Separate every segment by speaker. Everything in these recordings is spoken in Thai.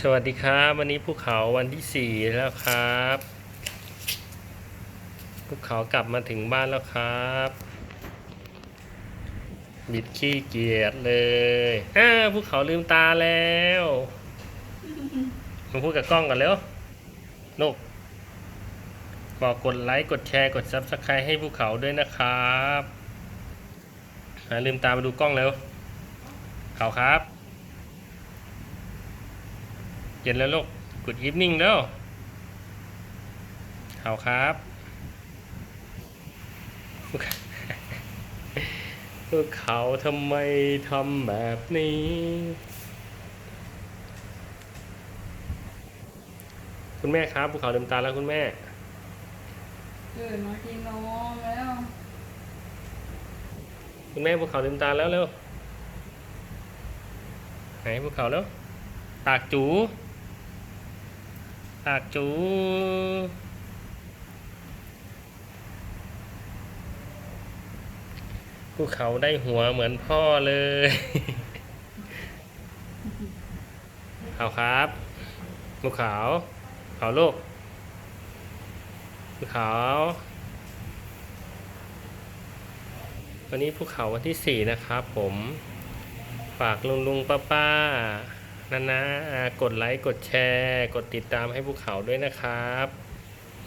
Speaker 1: สวัสดีครับ วันนี้ภูเขาวันที่สี่แล้วครับภูเขากลับมาถึงบ้านแล้วครับ บิดขี้เกียจเลยอ่าภูเขาลืมตาแล้วมาพูดกับกล้องกันเร็วลูกบอกกดไลค์กดแชร์กด subscribe ให้ภูเขาด้วยนะครับลืมตามาดูกล้องเร็วเขาครับ เย็นแล้วลูกกดอีฟนิ่งแล้วเขาครับพวกเขาทำไมทำแบบนี้ คุณแม่ครับภูเขาเดิมตาแล้วคุณแม่
Speaker 2: ตื่นมากินนมแล้ว
Speaker 1: คุณแม่ภูเขาเดิมตาแล้วเร็วไหนภูเขาแล้วปากจู ปากจูภูเขาได้หัวเหมือนพ่อเลยเขาครับภูเขาเขาลูกภูเขาวันนี้ภูเขาวันที่สี่นะครับผม ฝากลุงลุงป้าป้า นะนะกดไลค์กดแชร์ กดติดตามให้ภูเขาด้วยนะครับ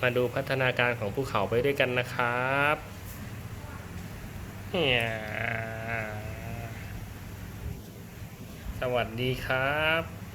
Speaker 1: มาดูพัฒนาการของภูเขาไปด้วยกันนะครับเนี่ยสวัสดีครับ